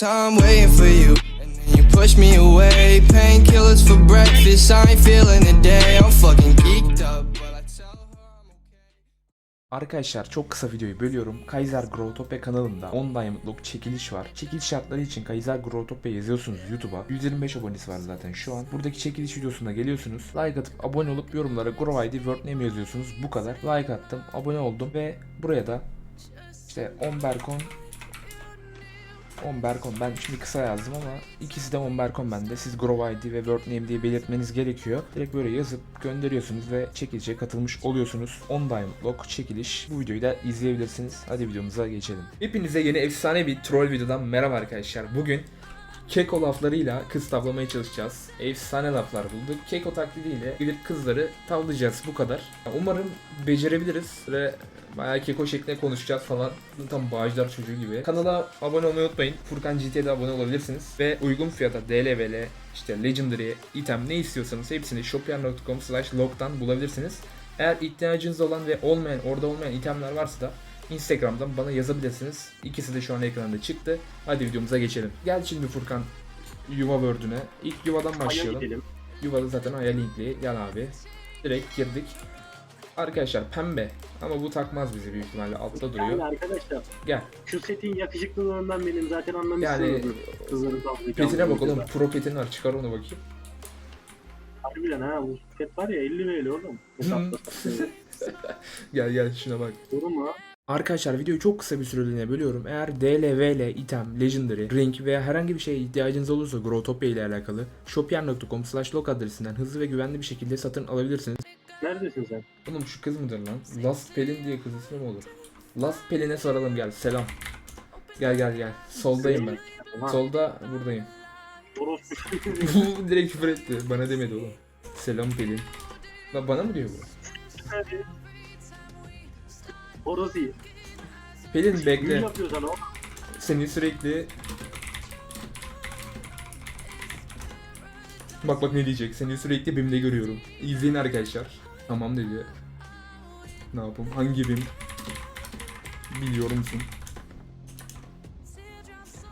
time waiting for you. And then you push me away. Painkillers for breakfast. I ain't feeling the day. I'm fucking geeked up. Arkadaşlar çok kısa videoyu bölüyorum. Kaiser Growtopia kanalımda 10 Diamond'luk çekiliş var. Çekiliş şartları için Kaiser Growtopia yazıyorsunuz YouTube'a. 125 abonesi var zaten şu an. Buradaki çekiliş videosuna geliyorsunuz. Like atıp abone olup yorumlara Grow ID Word Name yazıyorsunuz. Bu kadar. Like attım, abone oldum ve buraya da işte 10 Berkon 10 Berkon ben şimdi kısa yazdım ama ikisi de 10 Berkon bende. Siz Grow ID ve Word Name diye belirtmeniz gerekiyor. Direkt böyle yazıp gönderiyorsunuz ve çekilişe katılmış oluyorsunuz. 10 Diamond Lock çekiliş. Bu videoyu da izleyebilirsiniz. Hadi videomuza geçelim. Hepinize yeni efsane bir troll videodan merhaba arkadaşlar. Bugün Keko laflarıyla kız tavlamaya çalışacağız. Efsane laflar bulduk. Keko taklidiyle gidip kızları tavlayacağız bu kadar. Umarım becerebiliriz ve bayağı keko şeklinde konuşacağız falan. Tam bağcılar çocuğu gibi. Kanala abone olmayı unutmayın. Furkan GT'de abone olabilirsiniz. Ve uygun fiyata DLVL, işte Legendary, item ne istiyorsanız hepsini shopyar.com slash log'dan bulabilirsiniz. Eğer ihtiyacınız olan ve olmayan, orada olmayan itemler varsa da Instagram'dan bana yazabilirsiniz. İkisi de şu an ekranda çıktı. Hadi videomuza geçelim. Gel şimdi Furkan yuva word'üne. İlk yuvadan Aya başlayalım. Yuvada zaten aya linkli. Gel abi. Direkt girdik. Arkadaşlar pembe. Ama bu takmaz bizi büyük ihtimalle. Altta Yani duruyor. arkadaşlar Gel. şu setin yakışıklılığından benim zaten anlamışsınızdır. Yani Kızları tavlayacağım. petine bak oğlum. Pro petin var. Çıkar onu bakayım. Harbiden ha bu pet var ya 50 TL oğlum. Gel gel şuna bak. Mu? Arkadaşlar videoyu çok kısa bir süreliğine bölüyorum. Eğer DLVL, item, legendary, ring veya herhangi bir şeye ihtiyacınız olursa Growtopia ile alakalı shopyar.com slash log adresinden hızlı ve güvenli bir şekilde satın alabilirsiniz. Neredesin sen? Oğlum şu kız mıdır lan? Last Pelin diye kız ismi mi olur? Last Pelin'e soralım gel. Selam. Gel gel gel. Soldayım ben. Solda buradayım. Direkt küfür etti. Bana demedi oğlum. Selam Pelin. Lan bana mı diyor bu? Orası iyi. Pelin Büyü bekle. yapıyor sana o. Seni sürekli... Bak bak ne diyecek. Seni sürekli BİM'de görüyorum. İzleyin arkadaşlar. Tamam dedi. Ne yapayım? Hangi BİM? Biliyor musun?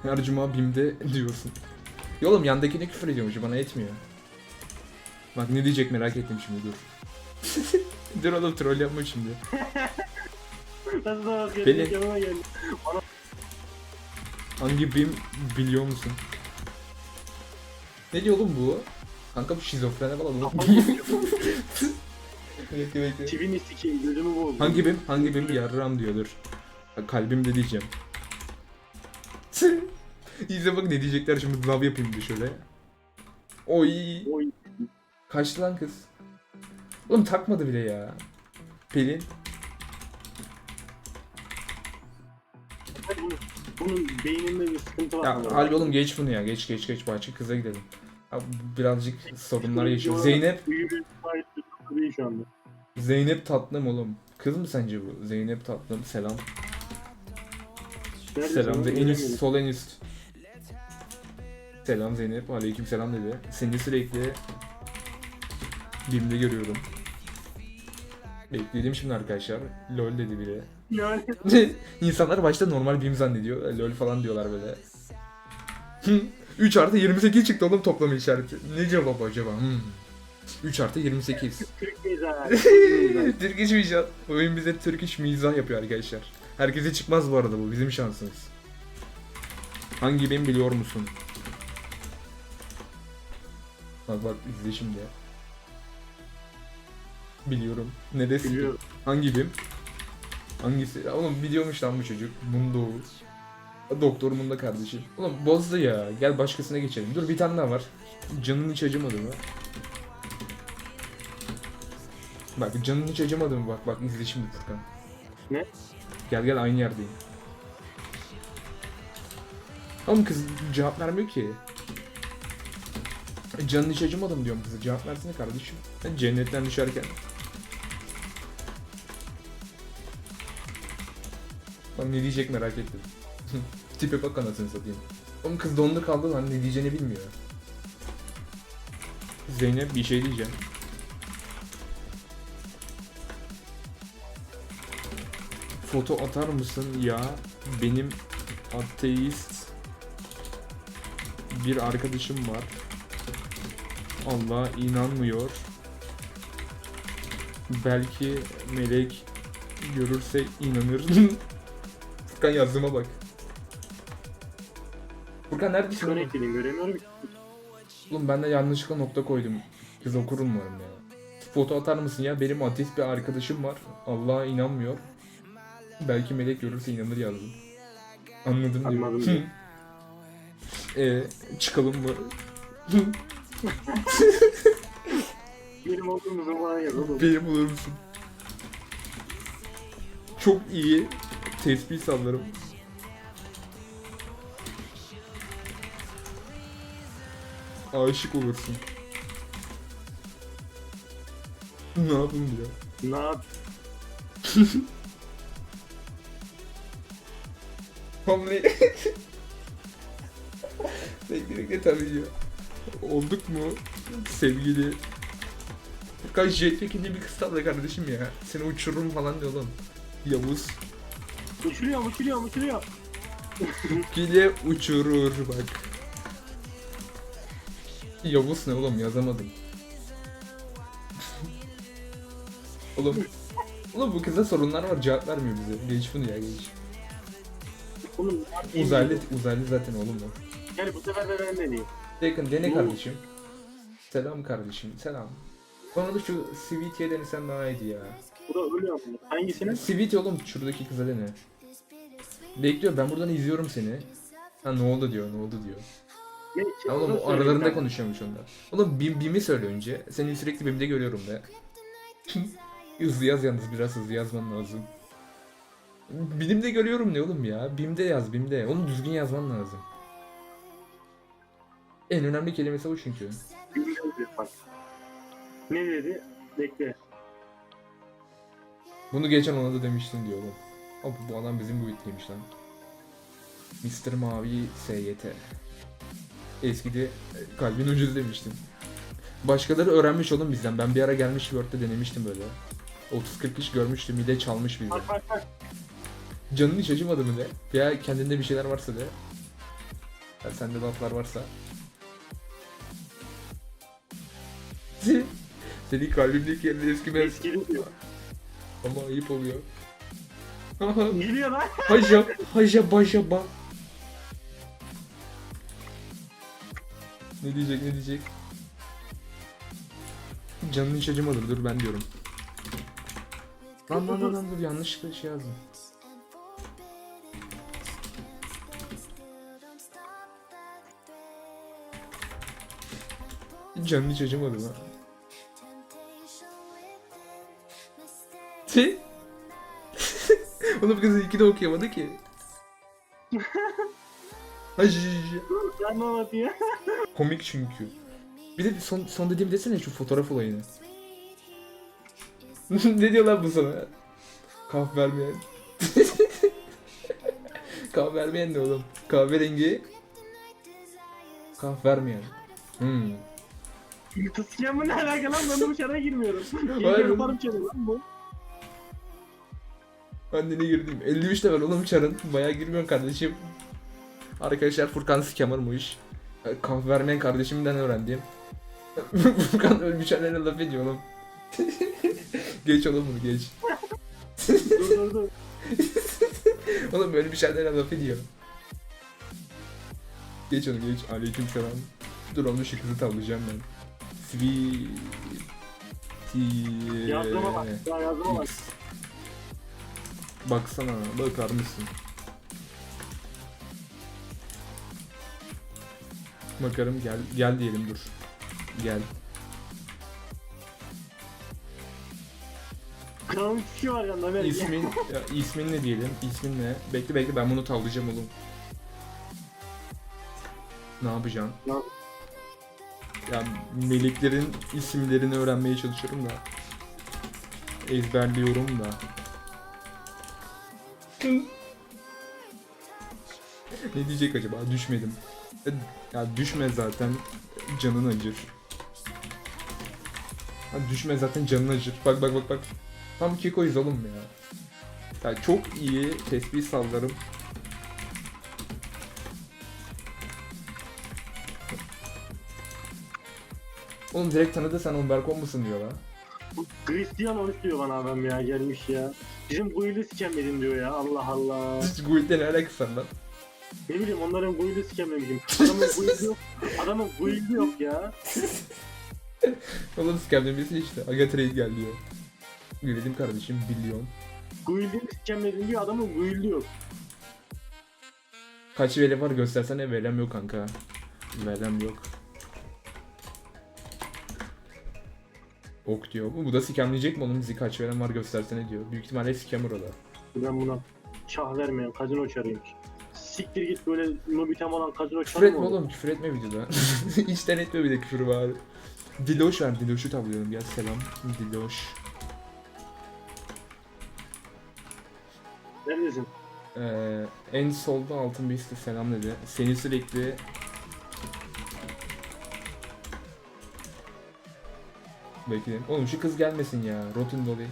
Her cuma BİM'de diyorsun. Ya oğlum yandakine küfür ediyormuş bana etmiyor. Bak ne diyecek merak ettim şimdi dur. dur oğlum troll yapma şimdi. Nasıl da bakıyor? Beni- Yanıma geldi. Hangi BİM biliyor musun? Ne diyor oğlum bu? Kanka bu şizofrene falan oğlum. bekle bekle. Çivini sikeyim gözümü boğuldu. Hangi BİM? Hangi BİM yarram diyordur. Kalbimde diyeceğim. İzle bak ne diyecekler şimdi lav yapayım bir şöyle. Oy. Oy. Kaçtı lan kız. Oğlum takmadı bile ya. Pelin. Bunun, beyninde bir sıkıntı var. Ya. Halil oğlum geç bunu ya. Geç geç geç başka kıza gidelim. Abi, birazcık sorunlar yaşıyor. Zeynep. Zeynep Tatlım oğlum. Kız mı sence bu? Zeynep Tatlım selam. Selam en üst, sol en üst. Selam Zeynep. Aleyküm selam dedi. Seni sürekli BİM'de görüyorum. Bekledim şimdi arkadaşlar. LOL dedi biri. Yani İnsanlar başta normal BİM zannediyor. LOL falan diyorlar böyle. 3 artı 28 çıktı oğlum toplama işareti. Ne cevap acaba? Hmm. 3 artı 28. Türk mizahı. Türk iş mizah. Oyun bize Türk iş mizah yapıyor arkadaşlar. Herkese çıkmaz bu arada bu bizim şansımız. Hangi ben biliyor musun? Bak bak izle şimdi. Biliyorum. Neresi? Biliyorum. Hangi bim? Hangisi? Ya Oğlum biliyormuş lan bu çocuk. Mundo. Doktor Mundo kardeşim. Oğlum bozdu ya. Gel başkasına geçelim. Dur bir tane daha var. Canın hiç acımadı mı? Bak canın hiç acımadı mı? Bak bak izle şimdi Furkan. Ne? Gel gel aynı yerdeyim. Oğlum kız cevap vermiyor ki. Canın hiç acımadı mı diyorum kıza. Cevap versene kardeşim. Ben cennetten düşerken. Lan ne diyecek merak ettim. Tipe bak anasını satayım. Oğlum kız dondu kaldı lan ne diyeceğini bilmiyor. Zeynep bir şey diyeceğim. Foto atar mısın ya benim ateist bir arkadaşım var. Allah inanmıyor. Belki melek görürse inanır. Furkan yazdığıma bak. Furkan neredesin Şunu oğlum? ekledim göremiyorum ki. Oğlum ben de yanlışlıkla nokta koydum. Kız okurum umarım ya. Foto atar mısın ya? Benim ateist bir arkadaşım var. Allah'a inanmıyor. Belki melek görürse inanır yazdım. Anladım diyor. Anladım diyor. e çıkalım mı? Benim olduğum zaman yaz oğlum. Beni bulur musun? Çok iyi tespih sallarım. Aşık olursun. Ne yapayım diyor. Ne yap? Hamle. bekle bekle tabii ya. Olduk mu sevgili? Furkan jetpack'inde bir kız tavla kardeşim ya. Seni uçururum falan diyor oğlum. Yavuz. Uçuruyor uçuruyor uçuruyor. Bile uçurur bak. Yavuz ne oğlum yazamadım. oğlum. Oğlum bu kızda sorunlar var cevap vermiyor bize. Geç bunu ya geç. Oğlum ne? Uzaylı, uzaylı zaten oğlum o. Gel bu sefer de ben deneyeyim. Yakın dene Ne kardeşim. Selam kardeşim selam. Bana da şu Sweet'e denesen daha iyiydi ya. Bu da ölüyor mu? Hangisini? Sweet oğlum şuradaki kıza dene. Bekliyor ben buradan izliyorum seni. Ha ne oldu diyor ne oldu diyor. Ne? Ya oğlum o aralarında konuşuyormuş onlar. Oğlum Bim, Bim'i söyle önce. Seni sürekli Bim'de görüyorum be. hızlı yaz yalnız biraz hızlı yazman lazım. Bim'de görüyorum ne oğlum ya? Bim'de yaz Bim'de. Oğlum düzgün yazman lazım. En önemli kelimesi o çünkü. Ne dedi? Bekle. Bunu geçen ona da demiştin diyor oğlum. Ama bu adam bizim bu bitliymiş lan. Mr. Mavi SYT. Eskide e, kalbin ucuz demiştim. Başkaları öğrenmiş oğlum bizden. Ben bir ara gelmiş Word'de denemiştim böyle. 30-40 kişi görmüştüm. Bir de çalmış bizden. Bak bak bak. Canın hiç acımadı mı de? Veya kendinde bir şeyler varsa de. Ya sende laflar varsa. Senin kalbimdeki yerine eskimez. Eskili diyor. Ama ayıp oluyor. Geliyor lan. Haja, haja baja ba. Ne diyecek ne diyecek? Canın hiç acımadı dur ben diyorum. Lan lan lan lan dur yanlışlıkla şey yazdım. Canın hiç acımadı lan. Şey? Oğlum kızı iki de okuyamadı ki. Anlatıyor? Komik çünkü. Bir de son, son dediğim desene şu fotoğraf olayını. ne diyor lan bu sana? Kahve vermeyen. Kahve vermeyen ne oğlum? Kahverengi. Kahve vermeyen. Hmm. Kısken mı ne alaka lan ben bu şara girmiyorum. Hayır. Yaparım çene lan bu. Ben de ne girdim? 53 level oğlum çarın. Bayağı girmiyorsun kardeşim. Arkadaşlar Furkan scammer'mış. E, Kahve vermeyen kardeşimden öğrendim. Furkan ölmüş annene laf ediyor oğlum. geç oğlum bunu geç. Dur dur dur. Oğlum böyle bir şeylerle laf ediyor. Geç onu geç. Aleyküm selam. Dur onu şu kızı tavlayacağım ben. Sweet. Yazdığıma bak. Ya yazdığıma bak. Baksana bakar mısın? Bakarım gel gel diyelim dur. Gel. Kralın kişi var yanında ver. İsmin ya, ismin ne diyelim? İsmin ne? Bekle bekle ben bunu tavlayacağım oğlum. Ne yapacaksın? Ne yap- Ya meleklerin isimlerini öğrenmeye çalışıyorum da. Ezberliyorum da ne diyecek acaba? Düşmedim. E, ya düşme zaten canın acır. Ha, düşme zaten canın acır. Bak bak bak bak. Tam Keko'yuz oğlum ya. Ya çok iyi tesbih sallarım. Oğlum direkt tanıdı sen Umberko musun diyor lan. Bu Cristiano istiyor bana adam ya gelmiş ya. Bizim Guil'i sikemedin diyor ya Allah Allah. Hiç Guild'le ne alakası var lan? Ne bileyim onların Guil'i sikemlemişim. Adamın Guil'i yok. Adamın Guil'i yok ya. Oğlum skemlemesi işte. Aga trade geldi diyor. Güledim kardeşim milyon. Guil'i sikemledin diyor adamın Guil'i yok. Kaç veli var göstersene velem yok kanka. Velem yok. Ok diyor. Bu bu da scamleyecek mi oğlum bizi kaç veren var göstersene diyor. Büyük ihtimalle scammer o da. Ben buna şah vermeyen kazino çarıymış. Siktir git böyle Nobitem olan kazino Küfür çarı etme mı olur? oğlum küfür etme videoda. İçten etme bir de küfür var. Diloş ver Diloş'u tablıyorum gel selam. Diloş. Neredesin? Ee, en solda altın bir selam dedi. Seni sürekli Bekleyin. Oğlum şu kız gelmesin ya. Rotten Dolly.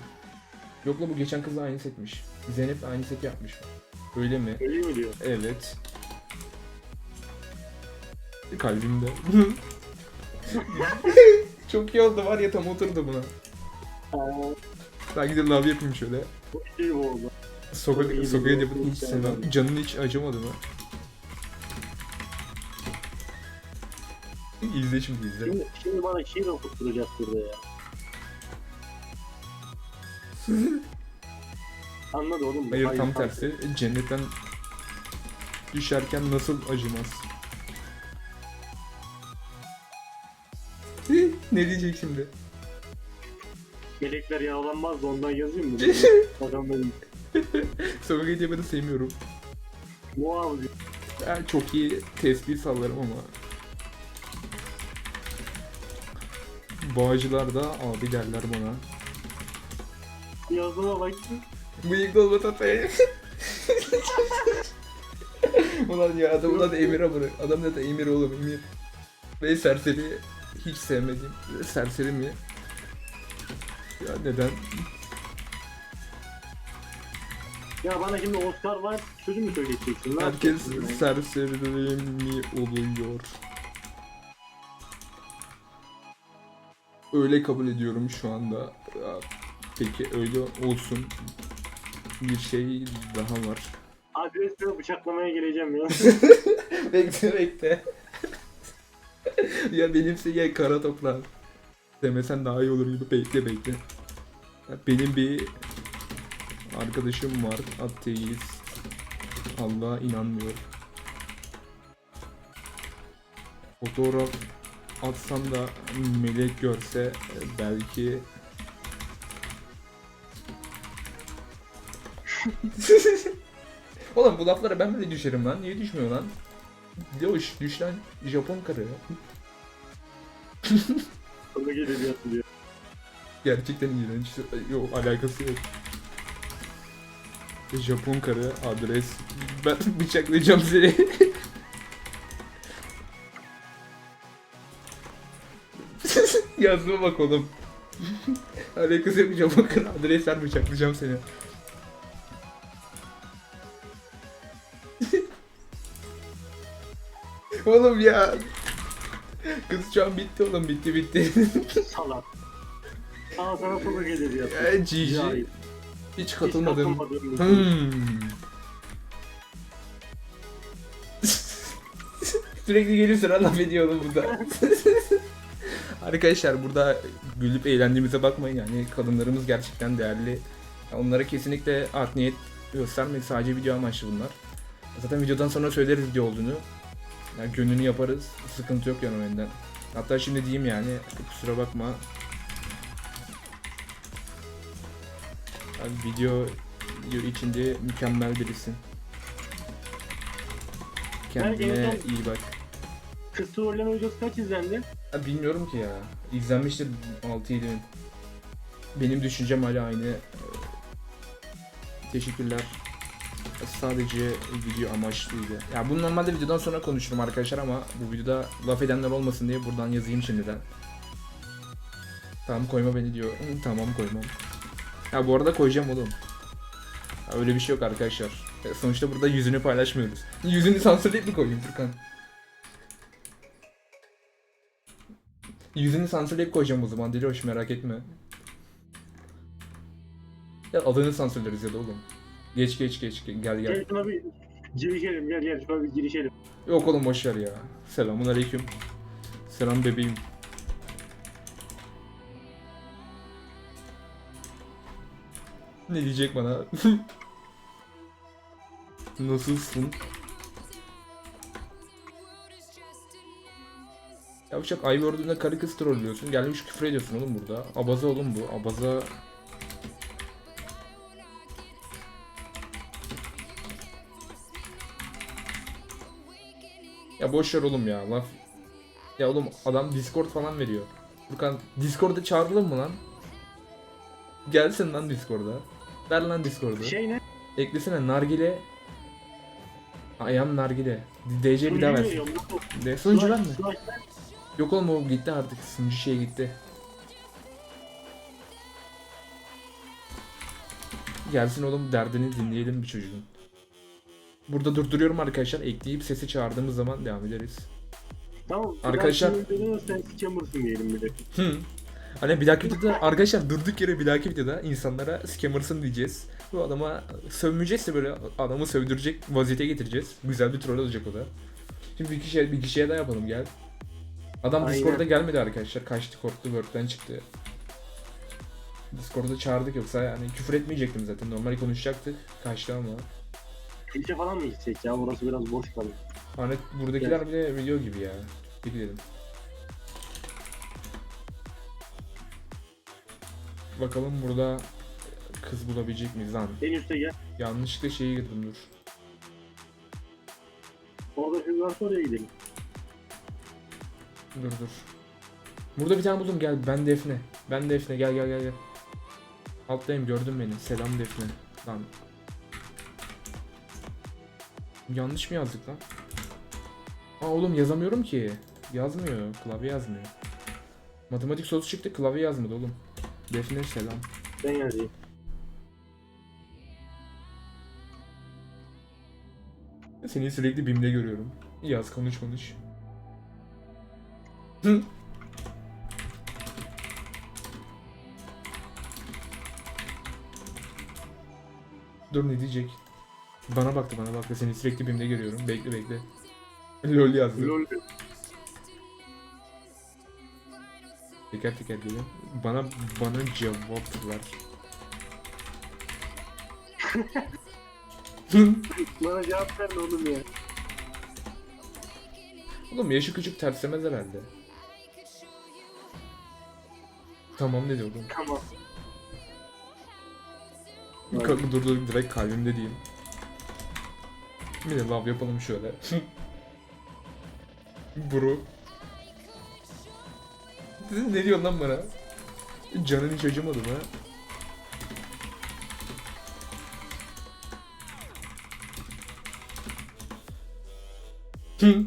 Yok bu geçen kızla aynı setmiş. Zeynep de aynı set yapmış. Öyle mi? Öyle mi diyor? Evet. Kalbimde. Çok iyi oldu var ya tam oturdu buna. Ben gidip love yapayım şöyle. şey bu oldu. Sokak, Çok iyi sokak yol. hiç sevmem. Canın hiç acımadı mı? İzle şimdi izle. Şimdi, şimdi bana şiir okutturacak burada ya. Anladı oğlum. Hayır Hayır, tam tersi. Cennetten düşerken nasıl acımaz? ne diyecek şimdi? Melekler yaralanmaz da ondan yazayım mı? Adam benim. Sokak edebiyatı sevmiyorum. Muav diyor. Ben çok iyi tespih sallarım ama. Bağcılar da abi derler bana. Yazdığıma bak. Bıyıklı olma tatayı. Ulan ya adamın adı Emir ama adam da Emir oğlum Emir. Ve serseri hiç sevmedim. Serseri mi? Ya neden? Ya bana şimdi Oscar var sözü mü söyleyeceksin? Ne Herkes yapacaksın yani? mi oluyor? Öyle kabul ediyorum şu anda. Peki öyle olsun. Bir şey daha var. Adresle bıçaklamaya geleceğim ya. bekle bekle. ya benimse ya kara toprağım. Demesen daha iyi olur gibi bekle bekle. Ya benim bir arkadaşım var ateist. Allah'a inanmıyor. Fotoğraf atsam da melek görse belki Oğlum bu laflara ben bile düşerim lan. Niye düşmüyor lan? Loş, düş lan. Japon karı. Diyor. Gerçekten iğrenç. Yok alakası yok. Japon karı adres. Ben bıçaklayacağım seni. Yazma bak oğlum. alakası Japon karı adres ver bıçaklayacağım seni. oğlum ya. Kız şu an bitti oğlum bitti bitti. Salak. Sana sokak edebiyatı. Ya, GG. Cahil. Hiç Hiç katılmadım. bir şey. Hmm. Sürekli gelip sıra laf ediyor oğlum burada. Arkadaşlar burada gülüp eğlendiğimize bakmayın yani kadınlarımız gerçekten değerli. Onlara kesinlikle art niyet göstermeyin sadece video amaçlı bunlar. Zaten videodan sonra söyleriz video olduğunu. Yani gönlünü yaparız. Sıkıntı yok yani o yönden. Hatta şimdi diyeyim yani kusura bakma. Abi video video içinde mükemmel birisin. Kendine iyi bak. Kız trolleme videosu kaç izlendi? Ha, bilmiyorum ki ya. İzlenmiştir 6-7 bin. Benim düşüncem hala aynı. Ee, Teşekkürler. Sadece video amaçlıydı. Ya bunu normalde videodan sonra konuşurum arkadaşlar ama bu videoda laf edenler olmasın diye buradan yazayım şimdiden. Tamam koyma beni diyor. Tamam koymam. Ya bu arada koyacağım oğlum. Ya öyle bir şey yok arkadaşlar. Ya Sonuçta burada yüzünü paylaşmıyoruz. Yüzünü sansürleyip mi koyayım Furkan? Yüzünü sansürleyip koyacağım o zaman Diloş merak etme. Ya adını sansürleriz ya da oğlum. Geç geç geç gel gel. Gel şuna bir girişelim gel gel şuna bir girişelim. Yok oğlum boşver ya. Selamun aleyküm. Selam bebeğim. ne diyecek bana? Nasılsın? Yavşak gördüğünde karı kız trollüyorsun. Gelmiş küfür ediyorsun oğlum burada. Abaza oğlum bu. Abaza... Ya boş ver oğlum ya laf. Ya oğlum adam Discord falan veriyor. Furkan Discord'a çağıralım mı lan? Gelsin lan Discord'a. Ver lan Discord'u. Şey ne? Eklesene nargile. Ayam nargile. DC bir daha versin. De, sunucu var mı? Yok oğlum o gitti artık. Sunucu şey gitti. Gelsin oğlum derdini dinleyelim bir çocuğun. Burada durduruyorum arkadaşlar. Ekleyip sesi çağırdığımız zaman devam ederiz. Tamam. Arkadaşlar- sen scammer'sın diyelim bir de. Hı. Hani bir dahaki videoda arkadaşlar durduk yere bir dahaki videoda insanlara scammersın diyeceğiz. Bu adama sövmeyeceğiz de böyle adamı sövdürecek vaziyete getireceğiz. Güzel bir troll olacak o da. Şimdi bir kişiye bir kişiye daha yapalım gel. Adam Aynen. Discord'a gelmedi arkadaşlar. Kaçtı korktu Word'den çıktı. Discord'a çağırdık yoksa yani küfür etmeyecektim zaten. Normal konuşacaktık. Kaçtı ama. Kilise falan mı gitsek ya? Burası biraz boş kalıyor. Hani buradakiler bile video gibi ya. Gidelim. Bakalım burada kız bulabilecek miyiz lan? En üstte gel. Yanlışlıkla şeye girdim dur. Orada şimdi varsa oraya gidelim. Dur dur. Burada bir tane buldum gel ben Defne. Ben Defne gel gel gel gel. Alttayım gördün beni. Selam Defne. Lan. Yanlış mı yazdık lan? Aa oğlum yazamıyorum ki. Yazmıyor. Klavye yazmıyor. Matematik sorusu çıktı klavye yazmadı oğlum. Defne selam. Ben yazayım. Seni sürekli BİM'de görüyorum. Yaz konuş konuş. Dur ne diyecek? Bana baktı bana baktı seni sürekli BİM'de görüyorum. Bekle bekle. LOL yazdı. Lol. Teker teker gelin. Bana bana cevap ver. Bana cevap ver oğlum ya. Oğlum yaşı küçük terslemez herhalde. Tamam dedi oğlum. Tamam. Ka- dur dur direkt kalbimde diyeyim. Bir de love yapalım şöyle. Bro. ne diyorsun lan bana? Canın hiç acımadı mı?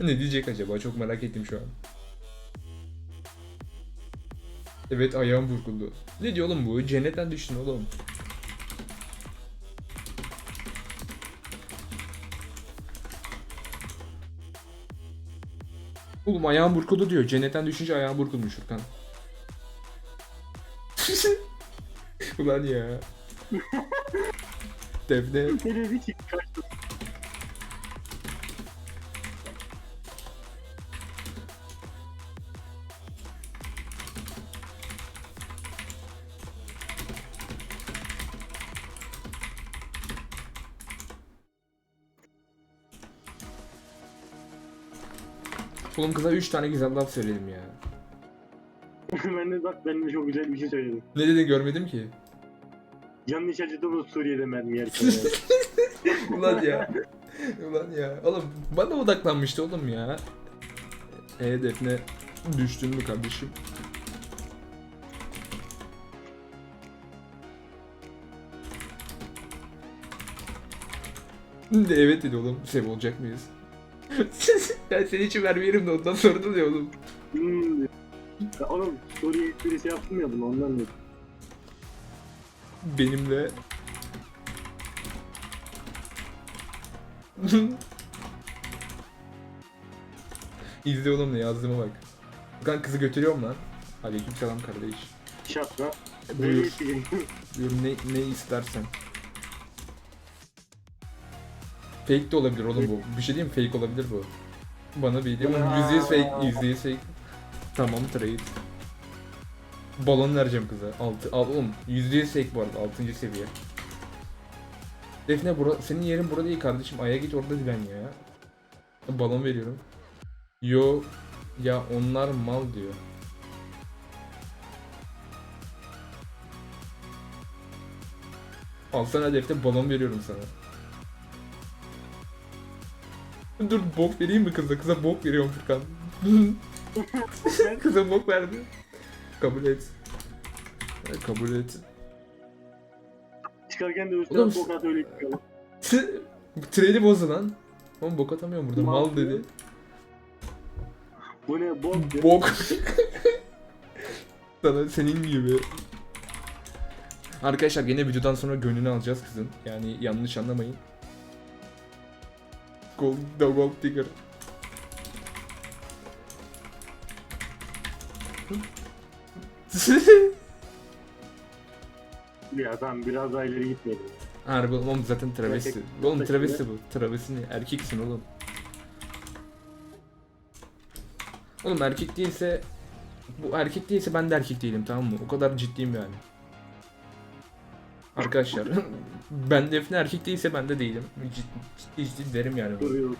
Ne diyecek acaba? Çok merak ettim şu an. Evet ayağım burkuldu. Ne diyor oğlum bu? Cennetten düştün oğlum. Oğlum ayağım burkuldu diyor. Cennetten düşünce ayağım burkulmuş Furkan. Ulan ya. Defne. Ne dedi Oğlum kıza 3 tane güzel laf söyledim ya. ben de bak ben de çok güzel bir şey söyledim. Ne dedin görmedim ki. Yanlış acıdığımız Suriye'de mermi yerken. ya. Ulan ya. Ulan ya. Oğlum bana odaklanmıştı oğlum ya. E Defne düştün mü kardeşim? De evet dedi oğlum. Sev olacak mıyız? ben senin için vermeyelim de ondan da diyor oğlum. Hmm. Ya Oğlum Suriye esprisi yapmıyordum ondan dedim. Benimle İzle oğlum ne yazdığıma bak. Furkan kızı götürüyorum lan. Aleyküm selam kardeş. Şapka. Buyur. Buyur ne, ne istersen. Fake de olabilir oğlum bu. Bir şey diyeyim mi? Fake olabilir bu. Bana bir diyeyim. Aa. Yüzde yüz fake, yüzde yüz fake. Tamam trade. Balon vereceğim kıza. Altı, al oğlum. Yüzde yüz fake bu arada. Altıncı seviye. Defne bura, senin yerin burada değil kardeşim. Aya git orada dilen ya. Balon veriyorum. Yo ya onlar mal diyor. Alsana defter balon veriyorum sana. Dur bok vereyim mi kıza? Kıza bok veriyorum Furkan. kıza bok verdi. Kabul et. Kabul et. Çıkarken de Oğlum- üstten tokat öyle çıkıyor. Trade'i bozdu lan. Oğlum bok atamıyorum burada. Mal Mal dedi. Bu ne bok ya. Bok. Sana senin gibi. Arkadaşlar yine videodan sonra gönlünü alacağız kızın. Yani yanlış anlamayın. Gold, the gold digger. Ya tamam biraz daha ileri gitmeyelim. Harbi oğlum zaten travesti. Erkek- Oğlum travesti bu. Travesti ne? Erkeksin oğlum. Oğlum erkek değilse bu erkek değilse ben de erkek değilim tamam mı? O kadar ciddiyim yani. Arkadaşlar ben Defne erkek değilse ben de değilim. Ciddi ciddi, ciddi derim yani. bunu. Duruyoruz.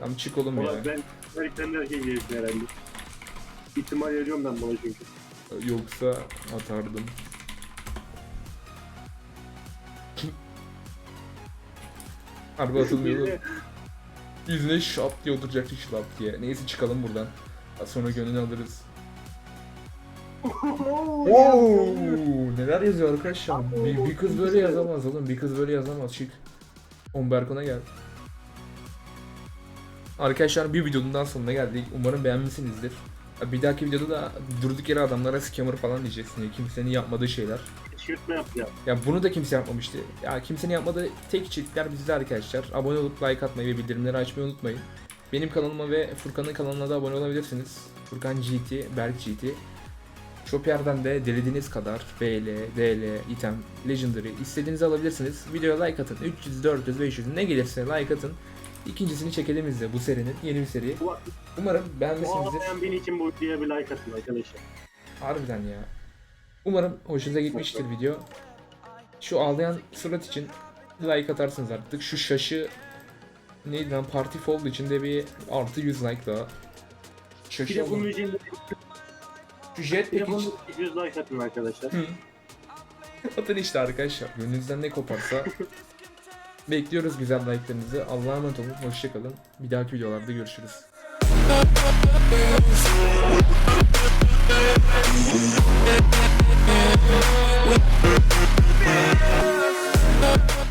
Tamam çık oğlum ya. Ulan ben erkekten de erkek gelirsin herhalde. İhtimal veriyorum ben buna çünkü. Yoksa atardım. Harbi atılmıyor. Bir de- Yüzüne şap diye oturacaktı şlap diye. Neyse çıkalım buradan. Sonra gönlünü alırız. Oo, neler yazıyor arkadaşlar? Bir, bir kız böyle yazamaz oğlum. Bir kız böyle yazamaz. Çık. Omberkon'a gel. Arkadaşlar bir videonun daha sonuna geldik. Umarım beğenmişsinizdir. Bir dahaki videoda da durduk yere adamlara scammer falan diyeceksin ya. Kimsenin yapmadığı şeyler. Kışkırtma yapacağım. Ya bunu da kimse yapmamıştı. Ya kimsenin yapmadığı tek içerikler bizde arkadaşlar. Abone olup like atmayı ve bildirimleri açmayı unutmayın. Benim kanalıma ve Furkan'ın kanalına da abone olabilirsiniz. Furkan GT, Berk GT. Shopier'den de dilediğiniz kadar BL, DL, item, legendary istediğinizi alabilirsiniz. Videoya like atın. 300, 400, 500 ne gelirse like atın. İkincisini çekelim biz de bu serinin yeni bir seri. Bu, Umarım bu beğenmişsinizdir. ağlayan beni için bu diye bir like atın arkadaşlar. Harbiden ya. Umarım hoşunuza gitmiştir video. Şu ağlayan surat için like atarsınız artık. Şu şaşı neydi lan party fold için de bir artı 100 like daha. Bir Şaşı de bunun için Bunun için için 100 like atın arkadaşlar. Hı. atın işte arkadaşlar. Gönlünüzden ne koparsa. Bekliyoruz güzel like'larınızı. Allah'a emanet olun. Hoşçakalın. Bir dahaki videolarda görüşürüz. We'll be right back.